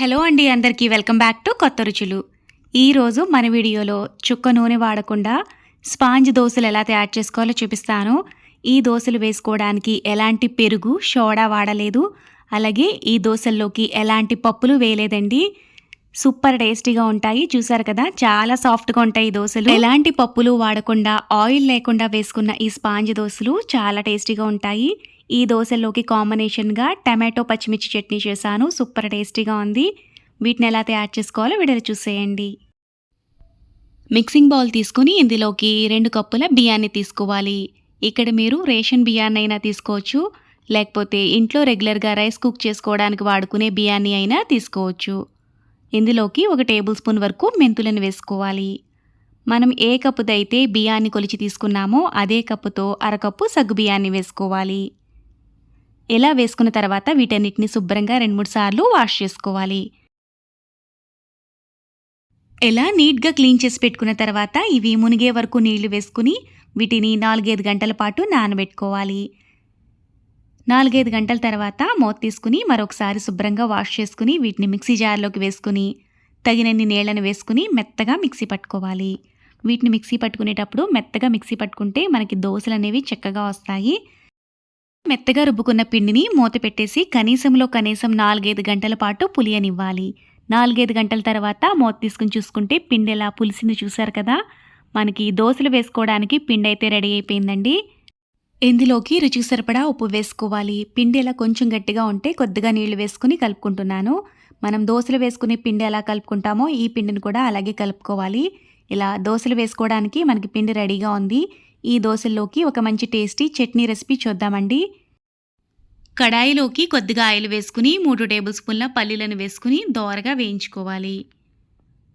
Hello అండి అందరికీ welcome back to కొత్త రుచులు. ఈరోజు మన వీడియోలో చుక్క నూనె వాడకుండా స్పాంజ్ దోశలు ఎలా తయారు చేసుకోవాలో చూపిస్తాను. ఈ దోశలు వేసుకోవడానికి ఎలాంటి పెరుగు సోడా వాడలేదు. అలాగే ఈ దోశల్లోకి ఎలాంటి పప్పులు వేయలేదండి. సూపర్ టేస్టీగా ఉంటాయి. చూసారు కదా చాలా సాఫ్ట్గా ఉంటాయి ఈ దోశలు. ఎలాంటి పప్పులు వాడకుండా ఆయిల్ లేకుండా వేసుకున్న ఈ స్పాంజ్ దోశలు చాలా టేస్టీగా ఉంటాయి. ఈ దోశల్లోకి కాంబినేషన్గా టమాటో పచ్చిమిర్చి చట్నీ చేశాను. సూపర్ టేస్టీగా ఉంది. వీటిని ఎలా తయారు చేసుకోవాలో వీడియో చూసేయండి. మిక్సింగ్ బౌల్ తీసుకుని ఇందులోకి రెండు కప్పుల బియ్యాన్ని తీసుకోవాలి. ఇక్కడ మీరు రేషన్ బియ్యాన్ని అయినా తీసుకోవచ్చు. లేకపోతే ఇంట్లో రెగ్యులర్గా రైస్ కుక్ చేసుకోవడానికి వాడుకునే బియ్యాన్ని అయినా తీసుకోవచ్చు. ఇందులోకి ఒక టేబుల్ స్పూన్ వరకు మెంతులను వేసుకోవాలి. మనం ఏ కప్పుతో అయితే బియ్యాన్ని కొలిచి తీసుకున్నామో అదే కప్పుతో అరకప్పు సగ్గు బియ్యాన్ని వేసుకోవాలి. ఇలా వేసుకున్న తర్వాత వీటన్నిటిని శుభ్రంగా రెండు మూడు సార్లు వాష్ చేసుకోవాలి. ఎలా నీట్గా క్లీన్ చేసి పెట్టుకున్న తర్వాత ఇవి మునిగే వరకు నీళ్ళు వేసుకుని వీటిని నాలుగైదు గంటల పాటు నానబెట్టుకోవాలి. నాలుగైదు గంటల తర్వాత మూత తీసుకుని మరొకసారి శుభ్రంగా వాష్ చేసుకుని వీటిని మిక్సీ జార్లోకి వేసుకుని తగినన్ని నీళ్ళను వేసుకుని మెత్తగా మిక్సీ పట్టుకోవాలి. వీటిని మిక్సీ పట్టుకునేటప్పుడు మెత్తగా మిక్సీ పట్టుకుంటే మనకి దోశలు అనేవి చక్కగా వస్తాయి. మెత్తగా రుబ్బుకున్న పిండిని మూత పెట్టేసి కనీసంలో కనీసం నాలుగైదు గంటల పాటు పులియనివ్వాలి. నాలుగైదు గంటల తర్వాత మూత తీసుకుని చూసుకుంటే పిండి ఎలా పులిసింది చూసారు కదా. మనకి దోశలు వేసుకోవడానికి పిండి అయితే రెడీ అయిపోయిందండి. ఇందులోకి రుచికి సరిపడా ఉప్పు వేసుకోవాలి. పిండి ఎలా కొంచెం గట్టిగా ఉంటే కొద్దిగా నీళ్ళు వేసుకుని కలుపుకుంటున్నాను. మనం దోశలు వేసుకునే పిండి ఎలా కలుపుకుంటామో ఈ పిండిని కూడా అలాగే కలుపుకోవాలి. ఇలా దోశలు వేసుకోవడానికి మనకి పిండి రెడీగా ఉంది. ఈ దోశల్లోకి ఒక మంచి టేస్టీ చట్నీ రెసిపీ చూద్దామండి. కడాయిలోకి కొద్దిగా ఆయిల్ వేసుకుని మూడు టేబుల్ స్పూన్ల పల్లీలను వేసుకుని దోరగా వేయించుకోవాలి.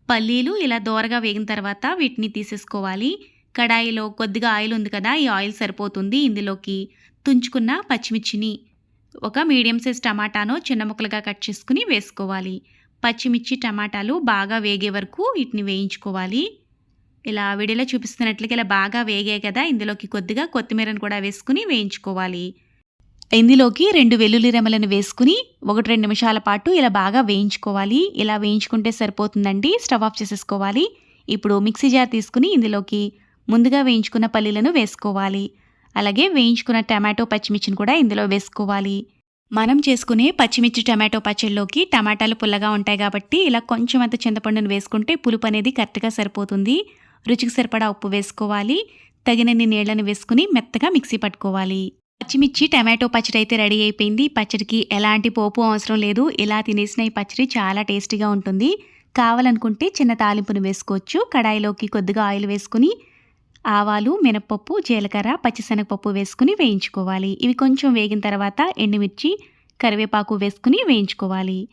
పల్లీలు ఇలా దోరగా వేగిన తర్వాత వీటిని తీసేసుకోవాలి. కడాయిలో కొద్దిగా ఆయిల్ ఉంది కదా ఈ ఆయిల్ సరిపోతుంది. ఇందులోకి తుంచుకున్న పచ్చిమిర్చిని ఒక మీడియం సైజ్ టమాటాను చిన్న ముక్కలుగా కట్ చేసుకుని వేసుకోవాలి. పచ్చిమిర్చి టమాటాలు బాగా వేగే వరకు వీటిని వేయించుకోవాలి. ఇలా వీడియోలో చూపిస్తున్నట్లుగా ఇలా బాగా వేగాయి కదా ఇందులోకి కొద్దిగా కొత్తిమీరను కూడా వేసుకుని వేయించుకోవాలి. ఇందులోకి రెండు వెల్లుల్లి రెమలను వేసుకుని ఒకటి రెండు నిమిషాల పాటు ఇలా బాగా వేయించుకోవాలి. ఇలా వేయించుకుంటే సరిపోతుందండి. స్టవ్ ఆఫ్ చేసేసుకోవాలి. ఇప్పుడు మిక్సీ జార్ తీసుకుని ఇందులోకి ముందుగా వేయించుకున్న పల్లీలను వేసుకోవాలి. అలాగే వేయించుకున్న టమాటో పచ్చిమిర్చిని కూడా ఇందులో వేసుకోవాలి. మనం చేసుకునే పచ్చిమిర్చి టమాటో పచ్చళ్ళలోకి టమాటాలు పుల్లగా ఉంటాయి కాబట్టి ఇలా కొంచెం అంత చింతపండును వేసుకుంటే పులుపు అనేది కరెక్ట్గా సరిపోతుంది. రుచికి సరిపడా ఉప్పు వేసుకోవాలి. తగినన్ని నీళ్ళను వేసుకుని మెత్తగా మిక్సీ పట్టుకోవాలి. పచ్చిమిర్చి టమాటో పచ్చడి అయితే రెడీ అయిపోయింది. పచ్చడికి ఎలాంటి పోపు అవసరం లేదు. ఇలా తినేసిన ఈ పచ్చడి చాలా టేస్టీగా ఉంటుంది. కావాలనుకుంటే చిన్న తాలింపును వేసుకోవచ్చు. కడాయిలోకి కొద్దిగా ఆయిల్ వేసుకుని ఆవాలు మినపప్పు జీలకర్ర పచ్చిశనగపప్పు వేసుకుని వేయించుకోవాలి. ఇవి కొంచెం వేగిన తర్వాత ఎండుమిర్చి కరివేపాకు వేసుకుని వేయించుకోవాలి.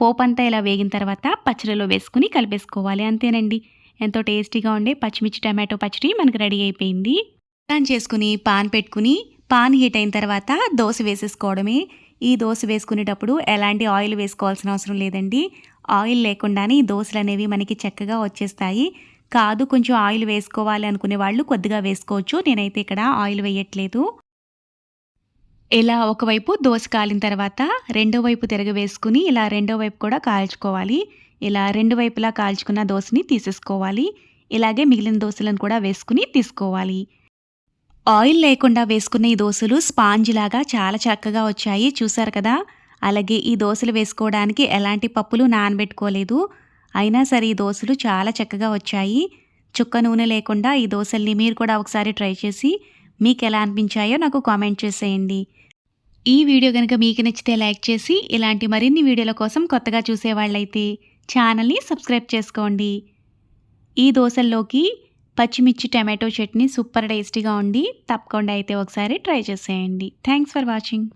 పోపు అంతా ఇలా వేగిన తర్వాత పచ్చడిలో వేసుకుని కలిపేసుకోవాలి. అంతేనండి. ఎంతో టేస్టీగా ఉండే పచ్చిమిర్చి టమాటో పచ్చడి మనకు రెడీ అయిపోయింది. టర్న్ చేసుకుని పాన్ పెట్టుకుని పాన్ హీట్ అయిన తర్వాత దోశ వేసేసుకోవడమే. ఈ దోశ వేసుకునేటప్పుడు ఎలాంటి ఆయిల్ వేసుకోవాల్సిన అవసరం లేదండి. ఆయిల్ లేకుండానే ఈ దోశలు అనేవి మనకి చక్కగా వచ్చేస్తాయి. కాదు కొంచెం ఆయిల్ వేసుకోవాలి అనుకునే వాళ్ళు కొద్దిగా వేసుకోవచ్చు. నేనైతే ఇక్కడ ఆయిల్ వేయట్లేదు. ఇలా ఒకవైపు దోశ కాలిన తర్వాత రెండో వైపు తిరగవేసుకుని ఇలా రెండో వైపు కూడా కాల్చుకోవాలి. ఇలా రెండు వైపులా కాల్చుకున్న దోశని తీసేసుకోవాలి. ఇలాగే మిగిలిన దోశలను కూడా వేసుకుని తీసుకోవాలి. ఆయిల్ లేకుండా వేసుకున్న ఈ దోశలు స్పాంజ్ లాగా చాలా చక్కగా వచ్చాయి. చూసారు కదా? అలాగే ఈ దోశలు వేసుకోవడానికి ఎలాంటి పప్పులు నానబెట్టుకోలేదు. అయినా సరే ఈ దోశలు చాలా చక్కగా వచ్చాయి. చుక్క నూనె లేకుండా ఈ దోశల్ని మీరు కూడా ఒకసారి ట్రై చేసి మీకు ఎలా అనిపించాయో నాకు కామెంట్ చేసేయండి. ఈ వీడియో కనుక మీకు నచ్చితే లైక్ చేసి ఇలాంటి మరిన్ని వీడియోల కోసం కొత్తగా చూసేవాళ్ళైతే ఛానల్ని సబ్స్క్రైబ్ చేసుకోండి. ఈ దోశల్లోకి పచ్చిమిర్చి టమాటో చట్నీ సూపర్ టేస్టీగా ఉండి తప్పకుండా అయితే ఒకసారి ట్రై చేసేయండి. Thanks for watching.